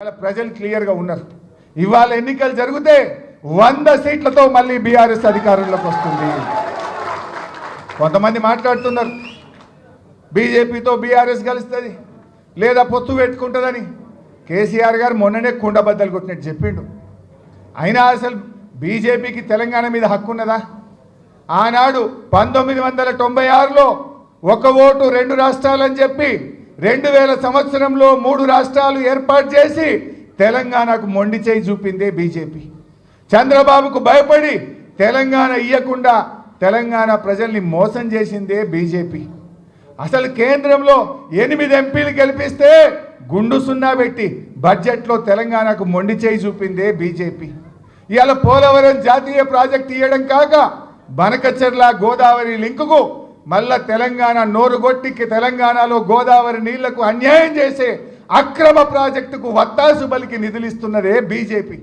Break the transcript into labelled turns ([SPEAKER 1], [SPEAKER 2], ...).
[SPEAKER 1] ఇవాళ ప్రజలు క్లియర్గా ఉన్నారు. ఇవాళ ఎన్నికలు జరిగితే వంద సీట్లతో మళ్ళీ బీఆర్ఎస్ అధికారంలోకి వస్తుంది. కొంతమంది మాట్లాడుతున్నారు బీజేపీతో బీఆర్ఎస్ కలుస్తుంది లేదా పొత్తు పెట్టుకుంటుందని. కేసీఆర్ గారు మొన్ననే కుండబద్దలు కొట్టినట్టు చెప్పిండు. అయినా అసలు బీజేపీకి తెలంగాణ మీద హక్కు ఉన్నదా? ఆనాడు పంతొమ్మిది వందల తొంభై ఆరులో ఒక ఓటు రెండు రాష్ట్రాలని చెప్పి రెండు వేల సంవత్సరంలో మూడు రాష్ట్రాలు ఏర్పాటు చేసి తెలంగాణకు మొండి చేయి చూపిందే బీజేపీ. చంద్రబాబుకు భయపడి తెలంగాణ ఇయ్యకుండా తెలంగాణ ప్రజల్ని మోసం చేసిందే బీజేపీ. అసలు కేంద్రంలో ఎనిమిది ఎంపీలు గెలిపిస్తే గుండు సున్నా పెట్టి బడ్జెట్లో తెలంగాణకు మొండి చేయి చూపిందే బీజేపీ. ఇవాళ పోలవరం జాతీయ ప్రాజెక్ట్ ఇవ్వడం కాక బనకచెర్ల గోదావరి లింకుకు మళ్ళా తెలంగాణ నోరుగొట్టికి తెలంగాణలో గోదావరి నీళ్ళకు అన్యాయం చేసే అక్రమ ప్రాజెక్టుకు వత్తాసు బలికి నిధులిస్తున్నదే బీజేపీ.